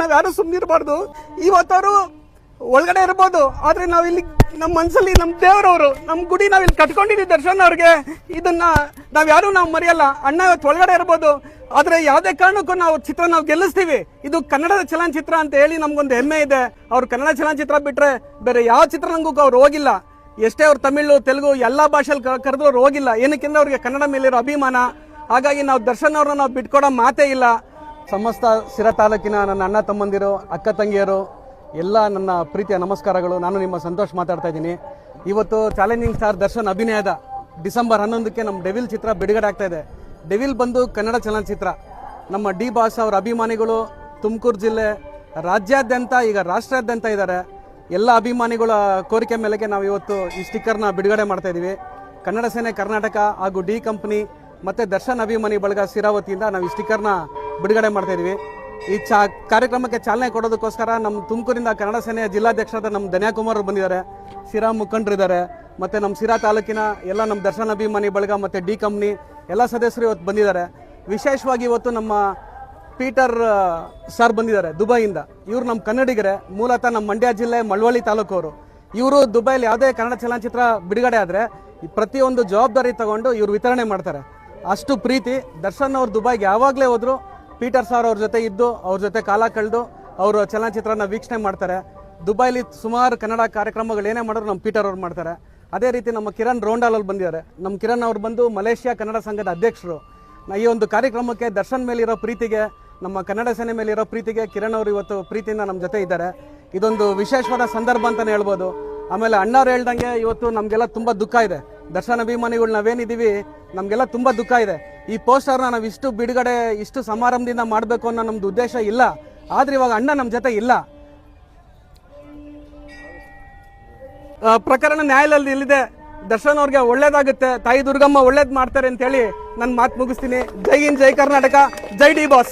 ನಾವ್ ಯಾರು ಸುಮ್ಮನಿರಬಾರ್ದು ಇವತ್ತವರು ಒಳಗಡೆ ಇರ್ಬೋದು. ಆದ್ರೆ ನಾವ್ ಇಲ್ಲಿ ನಮ್ಮ ಮನಸ್ಸಲ್ಲಿ ನಮ್ಮ ದೇವರವರು, ನಮ್ಮ ಗುಡಿ ನಾವು ಇಲ್ಲಿ ಕಟ್ಕೊಂಡಿದ್ದೀವಿ ದರ್ಶನ್ ಅವ್ರಿಗೆ. ಇದನ್ನ ನಾವು ಯಾರು ನಾವು ಮರೆಯಲ್ಲ. ಅಣ್ಣ ಇವತ್ತು ಒಳಗಡೆ ಇರ್ಬೋದು. ಆದ್ರೆ ಯಾವುದೇ ಕಾರಣಕ್ಕೂ ನಾವು ಚಿತ್ರ ನಾವು ಗೆಲ್ಲಿಸ್ತೀವಿ. ಇದು ಕನ್ನಡದ ಚಲನಚಿತ್ರ ಅಂತ ಹೇಳಿ ನಮ್ಗೊಂದು ಹೆಮ್ಮೆ ಇದೆ. ಅವ್ರು ಕನ್ನಡ ಚಲನಚಿತ್ರ ಬಿಟ್ರೆ ಬೇರೆ ಯಾವ ಚಿತ್ರರಂಗಕ್ಕೂ ಅವ್ರು ಹೋಗಿಲ್ಲ. ಎಷ್ಟೇ ಅವ್ರು ತಮಿಳು, ತೆಲುಗು, ಎಲ್ಲಾ ಭಾಷೆಯಲ್ಲಿ ಕರೆದ್ರು ಹೋಗಿಲ್ಲ. ಏನಕ್ಕೆಂದ್ರೆ ಅವ್ರಿಗೆ ಕನ್ನಡ ಮೇಲಿರೋ ಅಭಿಮಾನ. ಹಾಗಾಗಿ ನಾವು ದರ್ಶನ್ ಅವ್ರನ್ನ ನಾವು ಬಿಟ್ಕೊಡೋ ಮಾತೇ ಇಲ್ಲ. ಸಮಸ್ತ ಸಿರ ತಾಲೂಕಿನ ನನ್ನ ಅಣ್ಣ ತಮ್ಮಂದಿರು, ಅಕ್ಕ ತಂಗಿಯರು, ಎಲ್ಲ ನನ್ನ ಪ್ರೀತಿಯ ನಮಸ್ಕಾರಗಳು. ನಾನು ನಿಮ್ಮ ಸಂತೋಷ್ ಮಾತಾಡ್ತಾ ಇದ್ದೀನಿ. ಇವತ್ತು ಚಾಲೆಂಜಿಂಗ್ ಸ್ಟಾರ್ ದರ್ಶನ್ ಅಭಿನಯದ ಡಿಸೆಂಬರ್ ಹನ್ನೊಂದಕ್ಕೆ ನಮ್ಮ ಡೆವಿಲ್ ಚಿತ್ರ ಬಿಡುಗಡೆ ಆಗ್ತಾ ಇದೆ. ಡೆವಿಲ್ ಬಂದು ಕನ್ನಡ ಚಲನಚಿತ್ರ. ನಮ್ಮ ಡಿ ಬಾಸ್ ಅವರ ಅಭಿಮಾನಿಗಳು ತುಮಕೂರು ಜಿಲ್ಲೆ ರಾಜ್ಯಾದ್ಯಂತ, ಈಗ ರಾಷ್ಟ್ರಾದ್ಯಂತ ಇದ್ದಾರೆ. ಎಲ್ಲ ಅಭಿಮಾನಿಗಳ ಕೋರಿಕೆ ಮೇಲೆಗೆ ನಾವು ಇವತ್ತು ಈ ಸ್ಟಿಕ್ಕರ್ನ ಬಿಡುಗಡೆ ಮಾಡ್ತಾ ಇದ್ದೀವಿ. ಕನ್ನಡ ಸೇನೆ ಕರ್ನಾಟಕ ಹಾಗೂ ಡಿ ಕಂಪ್ನಿ ಮತ್ತು ದರ್ಶನ್ ಅಭಿಮಾನಿ ಬಳಗ ಸಿರಾವತಿಯಿಂದ ನಾವು ಈ ಸ್ಟಿಕ್ಕರ್ನ ಬಿಡುಗಡೆ ಮಾಡ್ತಾ ಇದ್ದೀವಿ ಈ ಚಾ ಕಾರ್ಯಕ್ರಮಕ್ಕೆ ಚಾಲನೆ ಕೊಡೋದಕ್ಕೋಸ್ಕರ ನಮ್ಮ ತುಮಕೂರಿಂದ ಕನ್ನಡ ಸೇನೆಯ ಜಿಲ್ಲಾಧ್ಯಕ್ಷರಾದ ನಮ್ಮ ಧನ್ಯಾಕುಮಾರ್ ಅವರು ಬಂದಿದ್ದಾರೆ. ಸಿರಾ ಮುಖಂಡರಿದ್ದಾರೆ ಮತ್ತೆ ನಮ್ಮ ಸಿರಾ ತಾಲೂಕಿನ ಎಲ್ಲ ನಮ್ಮ ದರ್ಶನ ಅಭಿಮಾನಿ ಬಳಗ ಮತ್ತೆ ಡಿ ಕಂಪ್ನಿ ಎಲ್ಲ ಸದಸ್ಯರು ಇವತ್ತು ಬಂದಿದ್ದಾರೆ. ವಿಶೇಷವಾಗಿ ಇವತ್ತು ನಮ್ಮ ಪೀಟರ್ ಸರ್ ಬಂದಿದ್ದಾರೆ ದುಬೈಯಿಂದ. ಇವರು ನಮ್ಮ ಕನ್ನಡಿಗರೇ. ಮೂಲತಃ ನಮ್ಮ ಮಂಡ್ಯ ಜಿಲ್ಲೆ ಮಳವಳ್ಳಿ ತಾಲೂಕು ಅವರು ಇವರು ದುಬೈಲಿ ಯಾವುದೇ ಕನ್ನಡ ಚಲನಚಿತ್ರ ಬಿಡುಗಡೆ ಆದರೆ ಪ್ರತಿಯೊಂದು ಜವಾಬ್ದಾರಿ ತಗೊಂಡು ಇವರು ವಿತರಣೆ ಮಾಡ್ತಾರೆ. ಅಷ್ಟು ಪ್ರೀತಿ. ದರ್ಶನ್ ಅವರು ದುಬೈಗೆ ಯಾವಾಗಲೇ ಹೋದ್ರು ಪೀಟರ್ ಸರ್ ಅವ್ರ ಜೊತೆ ಇದ್ದು, ಅವ್ರ ಜೊತೆ ಕಾಲ ಕಳೆದು ಅವರು ಚಲನಚಿತ್ರನ ವೀಕ್ಷಣೆ ಮಾಡ್ತಾರೆ. ದುಬೈಲಿ ಸುಮಾರು ಕನ್ನಡ ಕಾರ್ಯಕ್ರಮಗಳು ಏನೇ ಮಾಡಿದ್ರು ನಮ್ಮ ಪೀಟರ್ ಅವ್ರು ಮಾಡ್ತಾರೆ. ಅದೇ ರೀತಿ ನಮ್ಮ ಕಿರಣ್ ರೋಂಡಾಲಲ್ಲಿ ಬಂದಿದ್ದಾರೆ. ನಮ್ಮ ಕಿರಣ್ ಅವ್ರು ಬಂದು ಮಲೇಷ್ಯಾ ಕನ್ನಡ ಸಂಘದ ಅಧ್ಯಕ್ಷರು. ಈ ಒಂದು ಕಾರ್ಯಕ್ರಮಕ್ಕೆ ದರ್ಶನ್ ಮೇಲಿರೋ ಪ್ರೀತಿಗೆ, ನಮ್ಮ ಕನ್ನಡ ಸೇನೆ ಮೇಲಿರೋ ಪ್ರೀತಿಗೆ ಕಿರಣ್ ಅವರು ಇವತ್ತು ಪ್ರೀತಿಯಿಂದ ನಮ್ಮ ಜೊತೆ ಇದ್ದಾರೆ. ಇದೊಂದು ವಿಶೇಷವಾದ ಸಂದರ್ಭ ಅಂತಲೇ ಹೇಳ್ಬೋದು. ಆಮೇಲೆ ಅಣ್ಣವ್ರು ಹೇಳ್ದಂಗೆ ಇವತ್ತು ನಮಗೆಲ್ಲ ತುಂಬ ದುಃಖ ಇದೆ. ದರ್ಶನ್ ಅಭಿಮಾನಿಗಳು ನಾವೇನಿದ್ದೀವಿ, ನಮಗೆಲ್ಲ ತುಂಬ ದುಃಖ ಇದೆ. ಈ ಪೋಸ್ಟರ್ನ ನಾವು ಇಷ್ಟು ಬಿಡುಗಡೆ, ಇಷ್ಟು ಸಮಾರಂಭದಿಂದ ಮಾಡಬೇಕು ಅನ್ನೋ ನಮ್ದು ಉದ್ದೇಶ ಇಲ್ಲ. ಆದ್ರೆ ಇವಾಗ ಅಣ್ಣ ನಮ್ಮ ಜೊತೆ ಇಲ್ಲ. ಪ್ರಕರಣ ನ್ಯಾಯಾಲಯದಲ್ಲಿ ಇಲ್ಲಿದೆ. ದರ್ಶನ್ ಅವ್ರಿಗೆ ಒಳ್ಳೇದಾಗುತ್ತೆ, ತಾಯಿ ದುರ್ಗಮ್ಮ ಒಳ್ಳೇದು ಮಾಡ್ತಾರೆ ಅಂತ ಹೇಳಿ ನನ್ನ ಮಾತು ಮುಗಿಸ್ತೀನಿ. Jai Hind, Jai Karnataka, Jai D boss.